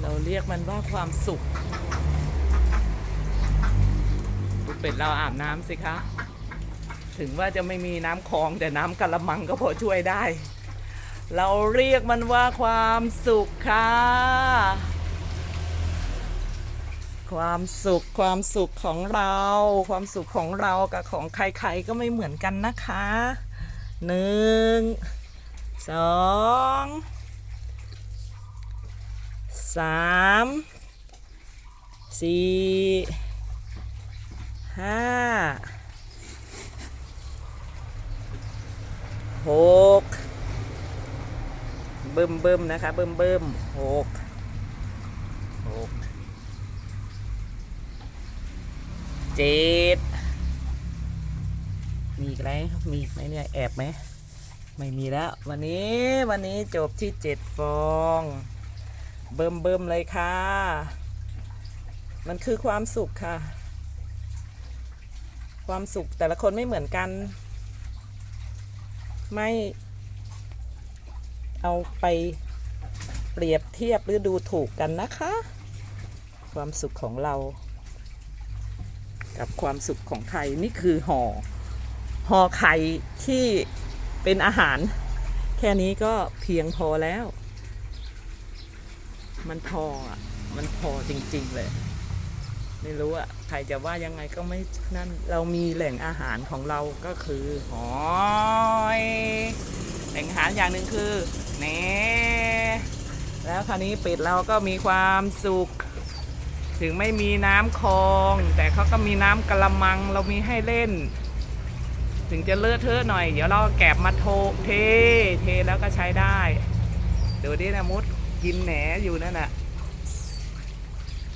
เราเรียกมันว่าความสุขดูเป็ดเราอาบน้ำสิคะ ถึงว่าจะไม่มีน้ำคลองแต่น้ำกะละมังก็พอช่วยได้ เราเรียกมันว่าความสุขค่ะ ความสุขความสุขของเรา ความสุขของเรากับของใครๆก็ไม่เหมือนกันนะคะหนึ่งสอง สามสี่ห้าหกเบิ่มเบิ่มนะคะ เบิ่มเบิ่มหกหกเจ็ดมีอีกไหมมีไหมเนี่ยแอบไหม ไม่มีแล้ว วันนี้วันนี้จบที่เจ็ดฟอง เบิ่มเบิ่มๆเลยค่ะ มันคือความสุขค่ะ ความสุขแต่ละคนไม่เหมือนกัน ไม่เอาไปเปรียบเทียบหรือดูถูกกันนะคะ ความสุขของเรา กับความสุขของไทยนี่คือห่อห่อไข่ที่เป็นอาหาร แค่นี้ก็เพียงพอแล้ว มันพออะ มันพอจริง ๆ เลย ไม่รู้อะใครจะว่ายังไงก็ไม่นั่น เรามีแหล่งอาหารของเราก็คือหอยแหล่งอาหารอย่างหนึ่งคือเนแล้วคราวนี้เป็ดเราก็มีความสุข ถึงไม่มีน้ำคลอง แต่เขาก็มีน้ำกระมังเรามีให้เล่น ถึงจะเลอะเทอะหน่อย เดี๋ยวเราแกบมาโทเท เทแล้วก็ใช้ได้ ดูดินะมุด กินแหนอยู่นั่นน่ะ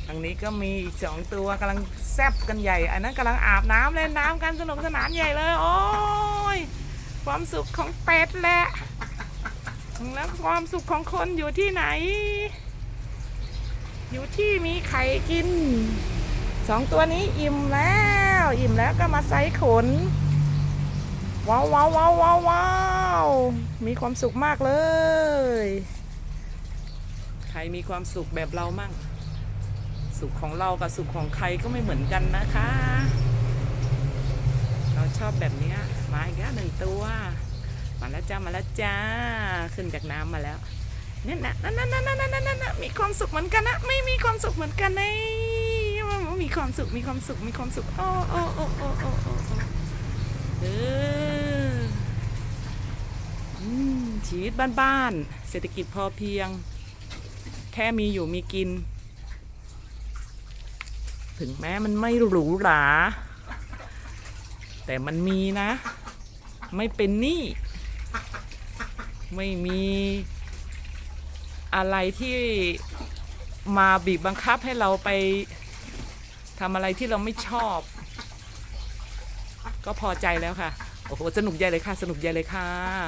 ทางนี้ก็มีอีกสองตัวกำลังแซบกันใหญ่ อันนั้นกำลังอาบน้ำเล่นน้ำกันสนุกสนานใหญ่เลย โอ้ยความสุขของเป็ดแหละแล้วความสุขของคนอยู่ที่ไหน อยู่ที่มีไข่กินสองตัวนี้อิ่มแล้ว อิ่มแล้วก็มาไซส์ขน ว้าวว้าวว้าวว้าวมีความสุขมากเลย ใครมีความสุขแบบเรามั่ง สุขของเรากับสุขของใครก็ไม่เหมือนกันนะคะ เราชอบแบบนี้มาอีกแล้วหนึ่งตัว มาแล้วจ้ามาแล้วจ้า ขึ้นจากน้ำมาแล้วเนี่ยนะนั่นนั่นนั่นนั่นนั่นนั่นนั่นมีความสุขเหมือนกันนะ ไม่มีความสุขเหมือนกันนะมีความสุข มีความสุข มีความสุข โอ้โอ้โอ้โอ้โอ้โอ้เออชีวิตบ้านๆ เศรษฐกิจพอเพียง แค่มีอยู่มีกิน ถึงแม้มันไม่หรูหรา แต่มันมีนะ ไม่เป็นหนี้ไม่มีอะไรที่มาบีบบังคับให้เราไปทำอะไรที่เราไม่ชอบ ก็พอใจแล้วค่ะ โอ้โห สนุกใหญ่เลยค่ะ สนุกใหญ่เลยค่ะ